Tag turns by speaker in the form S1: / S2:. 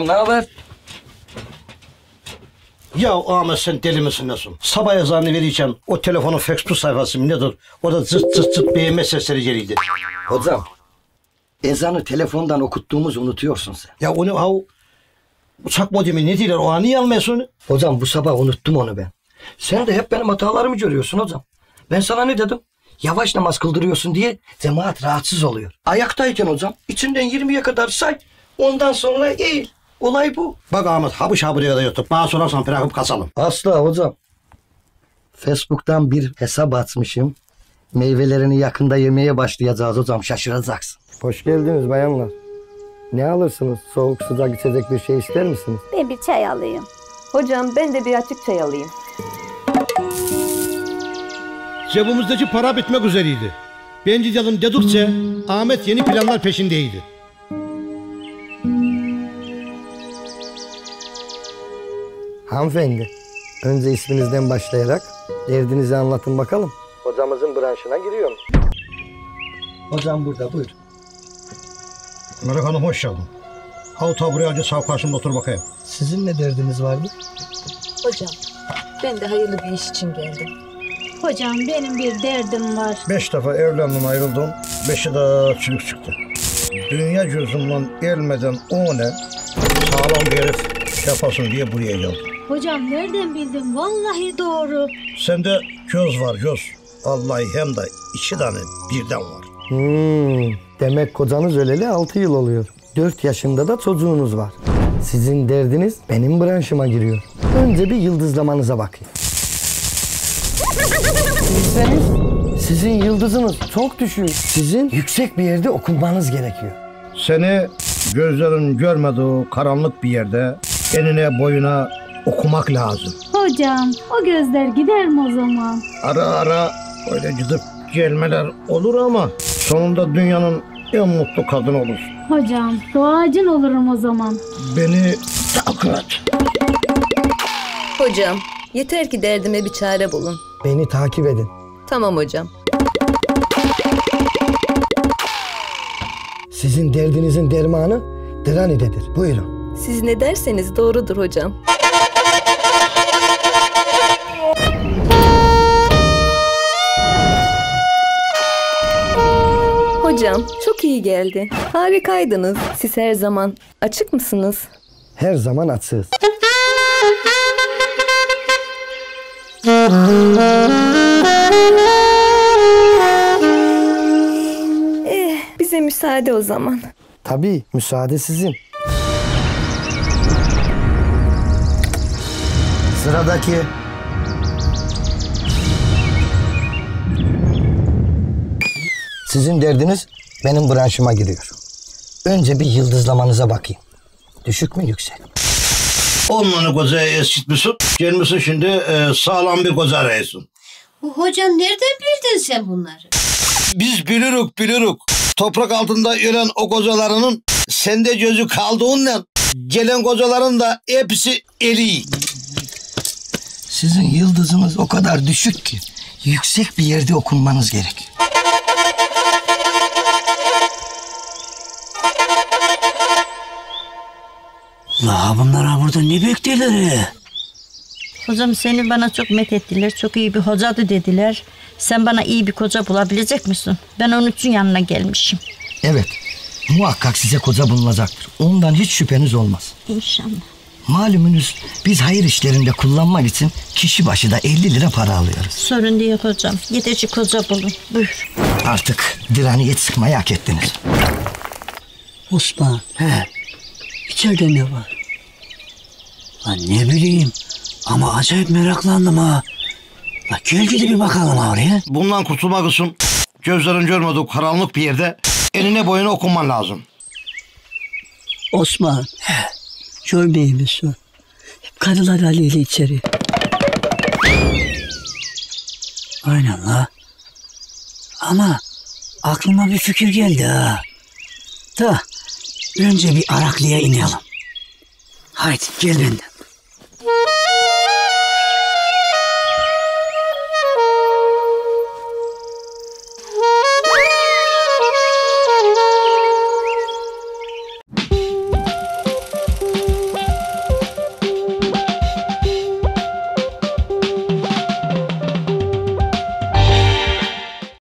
S1: Ne haber?
S2: Ya Ahmet sen deli misin nasıl? Sabah yazarını verirken o telefonun Facebook sayfası nedir? O da zırt zırt zırt beğenme sesleri geliydi.
S1: Hocam. Ezanı telefondan okuttuğumuzu unutuyorsun sen.
S2: Ya onu ha o uçak modemi ne diyorlar o an niye almıyorsun onu?
S1: Hocam bu sabah unuttum onu ben. Sen de hep benim hatalarımı görüyorsun hocam. Ben sana ne dedim? Yavaş namaz kıldırıyorsun diye cemaat rahatsız oluyor. Ayaktayken hocam içinden 20'ye kadar say. Ondan sonra eğil. Olay bu.
S2: Bak Ahmet habış habırıya kadar yatıp bana sorarsan bırakıp kaçalım.
S1: Asla hocam. Facebook'tan bir hesap açmışım. Meyvelerini yakında yemeye başlayacağız hocam şaşıracaksın. Hoş geldiniz bayanlar. Ne alırsınız? Soğuk sıcak içecek bir şey ister misiniz?
S3: Ben bir çay alayım.
S4: Hocam ben de bir açık çay alayım.
S2: Cebimizdeki para bitmek üzereydi. Ben gidelim dedikçe Ahmet yeni planlar peşindeydi.
S1: Hanımefendi, önce isminizden başlayarak derdinizi anlatın bakalım. Hocamızın branşına giriyorum. Hocam burada buyur.
S2: Melek Hanım hoş geldin. Al tabureye önce sağ karşımda otur bakayım.
S1: Sizin ne derdiniz vardı?
S4: Hocam ben de hayırlı bir iş için geldim.
S3: Hocam benim bir derdim var.
S2: Beş defa evlendim ayrıldım. Beşi de çürük çıktı. Dünya gözümden gelmeden o ne? Sağlam bir herif yapasın diye buraya geldim.
S3: Hocam nereden bildin? Vallahi doğru.
S2: Sende göz var göz. Vallahi hem de iki tane birden var.
S1: Hmm, demek kocanız öleli 6 yıl oluyor. 4 yaşında da çocuğunuz var. Sizin derdiniz benim branşıma giriyor. Önce bir yıldızlamanıza bakayım. Sizseniz sizin yıldızınız çok düşük. Sizin yüksek bir yerde okunmanız gerekiyor.
S2: Seni gözlerin görmediği karanlık bir yerde enine boyuna okumak lazım.
S3: Hocam o gözler gider mi o zaman?
S2: Ara ara öyle gidip gelmeler olur ama sonunda dünyanın en mutlu kadını olursun.
S3: Hocam doğacın olurum o zaman.
S2: Beni takip et.
S4: Hocam yeter ki derdime bir çare bulun.
S1: Beni takip edin.
S4: Tamam hocam.
S1: Sizin derdinizin dermanı Drani'dedir. Buyurun.
S4: Siz ne derseniz doğrudur hocam. Çok iyi geldi. Harikaydınız. Siz her zaman açık mısınız?
S1: Her zaman açığız.
S4: Eh, bize müsaade o zaman.
S1: Tabii müsaade sizin. Sıradaki. Sizin derdiniz benim branşıma giriyor. Önce bir yıldızlamanıza bakayım. Düşük mü yüksek mi?
S2: Onları kozaya eskitmişsin. Gelmişsin şimdi e, sağlam bir koza arıyorsun.
S5: Hocam nereden bildin sen bunları?
S2: Biz bilirük bilirük. Toprak altında ölen o kozalarının sende gözü kaldığından gelen kozaların da hepsi eli.
S1: Sizin yıldızınız o kadar düşük ki yüksek bir yerde okunmanız gerekiyor.
S6: La bunlar ha burada ne bekliyorlar he?
S7: Hocam seni bana çok methettiler. Çok iyi bir hocadı dediler. Sen bana iyi bir koca bulabilecek misin? Ben onun için yanına gelmişim.
S1: Evet, muhakkak size koca bulunacaktır. Ondan hiç şüpheniz olmaz.
S7: İnşallah.
S1: Malumunuz biz hayır işlerinde kullanmak için kişi başı da 50 lira para alıyoruz.
S7: Sorun değil hocam. Yeter ki koca bulun. Buyur.
S1: Artık direniyet sıkmayı hak ettiniz.
S6: Osman he. İçeride ne var? Lan ne bileyim. Ama acayip meraklandım ha. La gel gidip bir bakalım oraya.
S2: Bundan kurtulmak için gözlerin görmediği karanlık bir yerde enine boyuna okunman lazım.
S6: Osman. He. Görmeyeyim misin? Karılar aleyhli içeri. Aynen la. Ama aklıma bir fikir geldi ha. Da önce bir Araklı'ya inelim. Haydi gel benden.